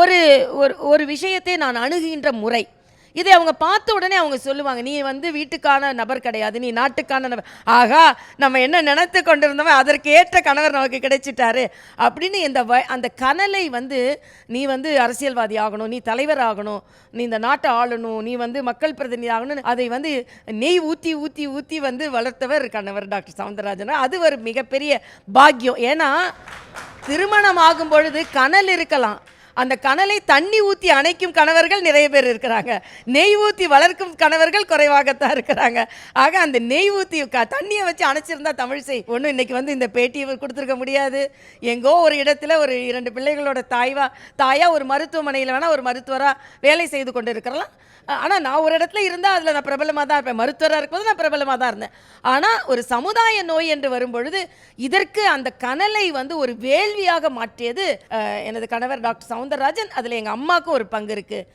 ஒரு ஒரு ஒரு விஷயத்தை நான் அணுகுகின்ற முறை. இதை அவங்க பார்த்த உடனே அவங்க சொல்லுவாங்க நீ வந்து வீட்டுக்கான நபர் கிடையாது நீ நாட்டுக்கான நபர். ஆகா நம்ம என்ன நினைத்து கொண்டிருந்தோமோ அதற்கு ஏற்ற கணவர் நமக்கு கிடைச்சிட்டாரு. அப்படின்னு இந்த வ அந்த கனலை வந்து நீ வந்து அரசியல்வாதி ஆகணும் நீ தலைவர் ஆகணும் நீ இந்த நாட்டை ஆளணும் நீ வந்து மக்கள் பிரதிநிதி ஆகணும்னு அதை வந்து நெய் ஊற்றி ஊற்றி ஊற்றி வந்து வளர்த்தவர் கணவர் டாக்டர் சவுந்தரராஜன். அது ஒரு மிகப்பெரிய பாக்கியம். ஏன்னா திருமணம் ஆகும் பொழுது கனல் இருக்கலாம். அந்த கனலை தண்ணி ஊற்றி அணைக்கும் கணவர்கள் நிறைய பேர் இருக்கிறாங்க. நெய் ஊற்றி வளர்க்கும் கணவர்கள் குறைவாகத்தான் இருக்கிறாங்க. ஆக அந்த நெய் ஊற்றி க தண்ணியை வச்சு அணைச்சிருந்தா தமிழிசை ஒன்றும் இன்றைக்கி வந்து இந்த பேட்டியை கொடுத்துருக்க முடியாது. எங்கோ ஒரு இடத்துல ஒரு இரண்டு பிள்ளைகளோட தாய்வா தாயாக ஒரு மருத்துவமனையில் வேணால் ஒரு மருத்துவராக வேலை செய்து கொண்டு இருக்கிறலாம் ஆனால் நான் ஒரு இடத்துல இருந்தால் அதில் நான் பிரபலமாக தான் இருப்பேன். மருத்துவராக இருக்கும்போது நான் பிரபலமாக தான் இருந்தேன். ஆனால் ஒரு சமுதாய நோய் என்று வரும்பொழுது இதற்கு அந்த கனலை வந்து ஒரு வேள்வியாக மாற்றியது எனது கணவர் டாக்டர் சவுந்தரராஜன் அதில் எங்கள் அம்மாவுக்கும் ஒரு பங்கு இருக்குது